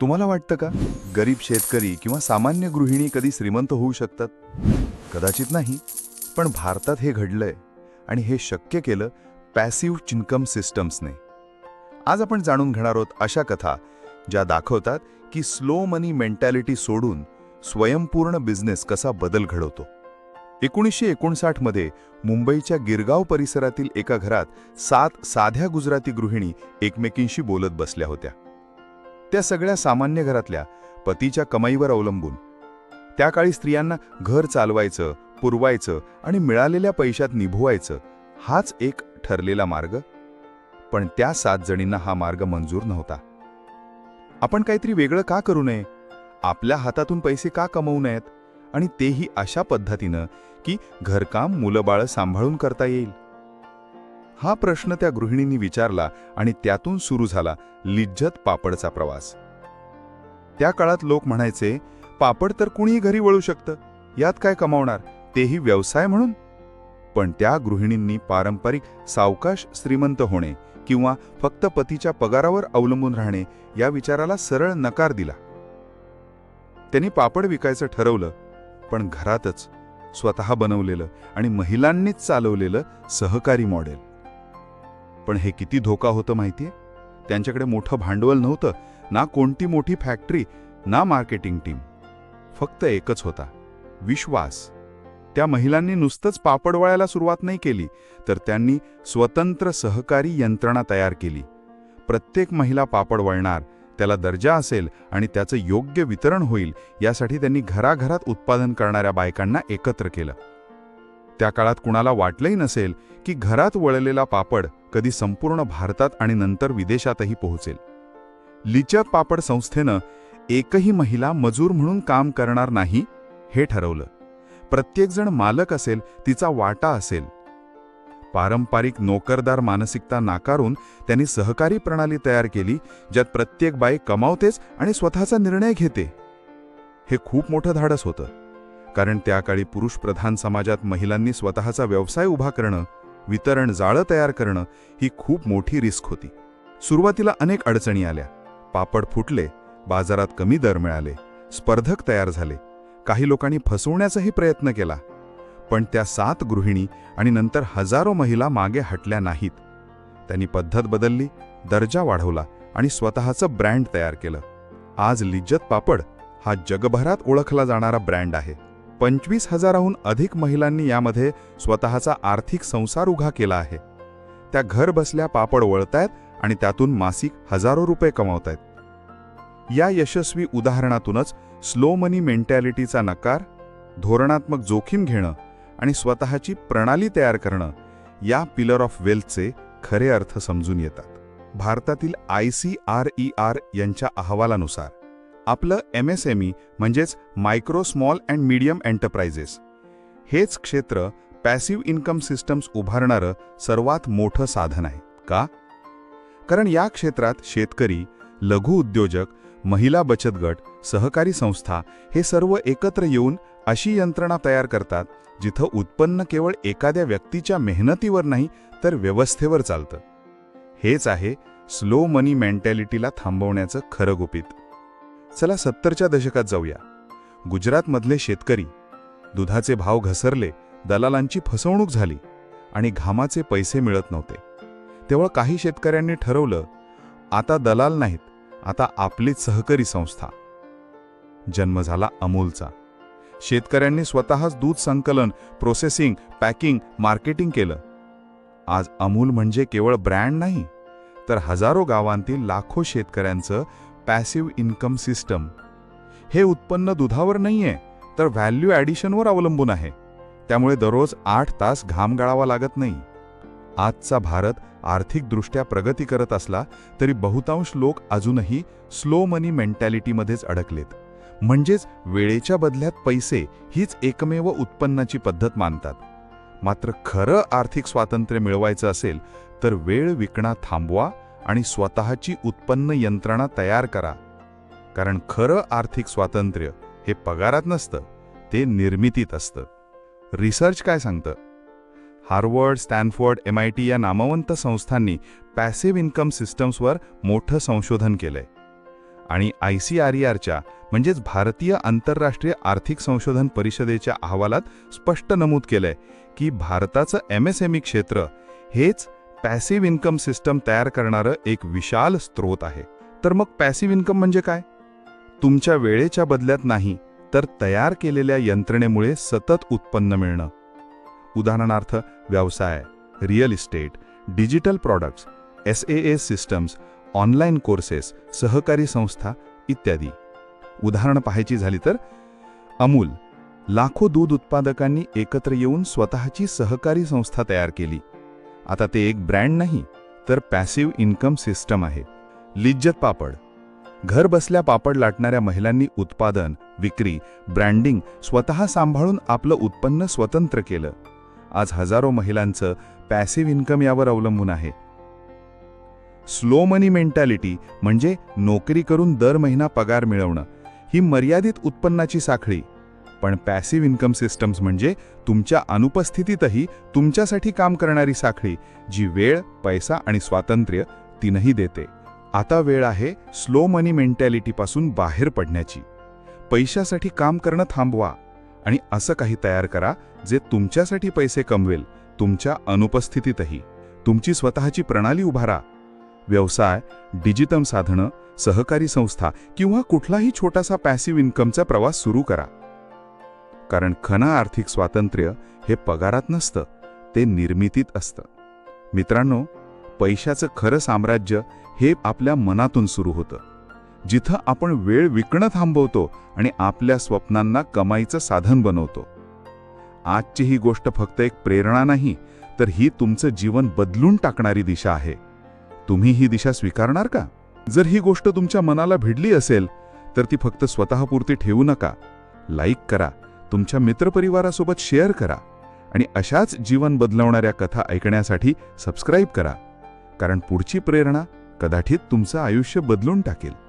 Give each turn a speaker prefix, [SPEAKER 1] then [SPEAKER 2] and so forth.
[SPEAKER 1] तुम्हाला वाटतं का? गरीब शेतकरी किंवा सामान्य गृहिणी कधी श्रीमंत होऊ शकतात? कदाचित नाही. पण भारतात हे घडलंय आणि हे शक्य केलं पॅसिव्ह इन्कम सिस्टम्सने. आज आपण जाणून घेणार आहोत अशा कथा ज्या दाखवतात की स्लो मनी मेंटॅलिटी सोडून स्वयंपूर्ण बिझनेस कसा बदल घडवतो. एकोणीसशे एकोणसाठमध्ये मुंबईच्या गिरगाव परिसरातील एका घरात सात साध्या गुजराती गृहिणी एकमेकींशी बोलत बसल्या होत्या. त्या सगळ्या सामान्य घरातल्या पतीच्या कमाईवर अवलंबून. त्या काळी स्त्रियांना घर चालवायचं पुरवायचं आणि मिळालेल्या पैशात निभवायचं हाच एक ठरलेला मार्ग. पण त्या सात जणींना हा मार्ग मंजूर नव्हता. आपण काहीतरी वेगळं का करू नये? आपल्या हातातून पैसे का कमवू नयेत? आणि तेही अशा पद्धतीनं की घरकाम मुलंबाळं सांभाळून करता येईल. हा प्रश्न त्या गृहिणींनी विचारला आणि त्यातून सुरू झाला लिज्जत पापडचा प्रवास. त्या काळात लोक म्हणायचे पापड तर कुणीही घरी वळू शकतं. यात काय कमावणार? तेही व्यवसाय म्हणून? पण त्या गृहिणींनी पारंपरिक सावकाश श्रीमंत होणे किंवा फक्त पतीच्या पगारावर अवलंबून राहणे या विचाराला सरळ नकार दिला. त्यांनी पापड विकायचं ठरवलं पण घरातच स्वतः बनवलेलं आणि महिलांनीच चालवलेलं सहकारी मॉडेल. पण हे किती धोका होतं माहितीये? त्यांच्याकडे मोठं भांडवल नव्हतं ना कोणती मोठी फॅक्टरी ना मार्केटिंग टीम. फक्त एकच होता विश्वास. त्या महिलांनी नुसतंच पापड वळायला सुरुवात नाही केली तर त्यांनी स्वतंत्र सहकारी यंत्रणा तयार केली. प्रत्येक महिला पापड वळणार त्याला दर्जा असेल आणि त्याचं योग्य वितरण होईल यासाठी त्यांनी घराघरात उत्पादन करणाऱ्या बायकांना एकत्र केलं. त्या काळात कुणाला वाटलंही नसेल की घरात वळलेला पापड कधी संपूर्ण भारतात आणि नंतर विदेशातही पोहोचेल. लिचर पापड संस्थेनं एकही महिला मजूर म्हणून काम करणार नाही हे ठरवलं. प्रत्येकजण मालक असेल तिचा वाटा असेल. पारंपरिक नोकरदार मानसिकता नाकारून त्यांनी सहकारी प्रणाली तयार केली ज्यात प्रत्येक बाई कमावतेच आणि स्वतःचा निर्णय घेते. हे खूप मोठं धाडस होतं. कारण त्या काळी पुरुषप्रधान समाजात महिलांनी स्वतःचा व्यवसाय उभा करणं वितरण जाळं तयार करणं ही खूप मोठी रिस्क होती. सुरुवातीला अनेक अडचणी आल्या. पापड फुटले बाजारात कमी दर मिळाले स्पर्धक तयार झाले काही लोकांनी फसवण्याचाही प्रयत्न केला. पण त्या सात गृहिणी आणि नंतर हजारो महिला मागे हटल्या नाहीत. त्यांनी पद्धत बदलली दर्जा वाढवला आणि स्वतःचं ब्रँड तयार केलं. आज लिज्जत पापड हा जगभरात ओळखला जाणारा ब्रँड आहे. पंचवीस हजाराहून अधिक महिलांनी यामध्ये स्वतःचा आर्थिक संसार उघा केला आहे. त्या घर बसल्या पापड वळतायत आणि त्यातून मासिक हजारो रुपये कमावतायत. या यशस्वी उदाहरणातूनच स्लो मनी मेंटॅलिटीचा नकार धोरणात्मक जोखीम घेणं आणि स्वतःची प्रणाली तयार करणं या पिलर ऑफ वेल्थचे खरे अर्थ समजून येतात. भारतातील I C R E R यांच्या अहवालानुसार आपलं एम एस एम ई म्हणजेच micro small and medium enterprises हेच क्षेत्र पॅसिव्ह इन्कम सिस्टम्स उभारणारं सर्वात मोठं साधन आहे. का? कारण या क्षेत्रात शेतकरी लघु उद्योजक महिला बचत गट सहकारी संस्था हे सर्व एकत्र येऊन अशी यंत्रणा तयार करतात जिथं उत्पन्न केवळ एखाद्या व्यक्तीच्या मेहनतीवर नाही तर व्यवस्थेवर चालतं. हेच आहे स्लो मनी मेंटॅलिटीला थांबवण्याचं खरं गुपित चला सत्तरच्या दशकात जाऊया. गुजरातमधले शेतकरी दुधाचे भाव घसरले दलालांची फसवणूक झाली आणि घामाचे पैसे मिळत नव्हते. तेव्हा काही शेतकऱ्यांनी ठरवलं आता दलाल नाहीत आता आपलीच सहकारी संस्था. जन्म झाला अमूलचा. शेतकऱ्यांनी स्वतःच दूध संकलन प्रोसेसिंग पॅकिंग मार्केटिंग केलं. आज अमूल म्हणजे केवळ ब्रँड नाही तर हजारो गावांतील लाखो शेतकऱ्यांचं पॅसिव्ह इन्कम सिस्टम हे उत्पन्न दुधावर नाही आहे तर व्हॅल्यू ॲडिशनवर अवलंबून आहे. त्यामुळे दररोज आठ तास घाम गाळावा लागत नाही. आजचा भारत आर्थिकदृष्ट्या प्रगती करत असला तरी बहुतांश लोक अजूनही स्लो मनी मेंटॅलिटीमध्येच अडकलेत. म्हणजेच वेळेच्या बदल्यात पैसे हीच एकमेव उत्पन्नाची पद्धत मानतात. मात्र खरं आर्थिक स्वातंत्र्य मिळवायचं असेल तर वेळ विकणा थांबवा आणि स्वतःची उत्पन्न यंत्रणा तयार करा. कारण खरं आर्थिक स्वातंत्र्य हे पगारात नसतं ते निर्मितीत असतं. रिसर्च काय सांगतं? Harvard Stanford M I T या नामवंत संस्थांनी पॅसिव्ह इन्कम सिस्टम्सवर मोठं संशोधन केलंय. आणि आय सी आर ई आरच्या म्हणजेच भारतीय आंतरराष्ट्रीय आर्थिक संशोधन परिषदेच्या अहवालात स्पष्ट नमूद केलंय की भारताचं एम एस एम ई क्षेत्र हेच पॅसिव्ह इन्कम सिस्टम तयार करणारं एक विशाल स्रोत आहे. तर मग पॅसिव्ह इन्कम म्हणजे काय? तुमच्या वेळेच्या बदल्यात नाही तर तयार केलेल्या यंत्रणेमुळे सतत उत्पन्न मिळणं. उदाहरणार्थ व्यवसाय real estate digital products S A S systems online courses सहकारी संस्था इत्यादी. उदाहरण पाहायची झाली तर अमूल लाखो दूध उत्पादकांनी एकत्र येऊन स्वतःची सहकारी संस्था तयार केली. आता ते एक ब्रँड नाही तर पॅसिव्ह इन्कम सिस्टम आहे. लिज्जत पापड. घर बसल्या पापड लाटणाऱ्या महिलांनी उत्पादन विक्री ब्रँडिंग स्वतः सांभाळून आपलं उत्पन्न स्वतंत्र केलं. आज हजारो महिलांचं पॅसिव्ह इन्कम यावर अवलंबून आहे. स्लो मनी मेंटॅलिटी म्हणजे नोकरी करून दर महिना पगार मिळवणं ही मर्यादित उत्पन्नाची साखळी. पण पॅसिव्ह इन्कम सिस्टम्स म्हणजे तुमच्या अनुपस्थितीतही तुमच्यासाठी काम करणारी साखळी जी वेळ पैसा आणि स्वातंत्र्य तीनही देते. आता वेळ आहे स्लो मनी मेंटॅलिटीपासून बाहेर पडण्याची. पैशासाठी काम करणं थांबवा आणि असं काही तयार करा जे तुमच्यासाठी पैसे कमवेल तुमच्या अनुपस्थितीतही. तुमची स्वतःची प्रणाली उभारा. व्यवसाय डिजिटल साधनं सहकारी संस्था किंवा कुठलाही छोटासा पॅसिव्ह इन्कमचा प्रवास सुरू करा. कारण खनं आर्थिक स्वातंत्र्य हे पगारात नसतं ते निर्मितीत असतं. मित्रांनो पैशाचं खरं साम्राज्य हे आपल्या मनातून सुरू होतं. जिथं आपण वेळ विकणं थांबवतो आणि आपल्या स्वप्नांना कमाईचं साधन बनवतो. आजची ही गोष्ट फक्त एक प्रेरणा नाही तर ही तुमचं जीवन बदलून टाकणारी दिशा आहे. तुम्ही ही दिशा स्वीकारणार का? जर ही गोष्ट तुमच्या मनाला भिडली असेल तर ती फक्त स्वतःपुरती ठेवू नका. लाईक करा. तुमच्या मित्रपरिवारासोबत शेअर करा आणि अशाच जीवन बदलवणाऱ्या कथा ऐकण्यासाठी सबस्क्राईब करा. कारण पुढची प्रेरणा कदाचित तुमचं आयुष्य बदलून टाकेल.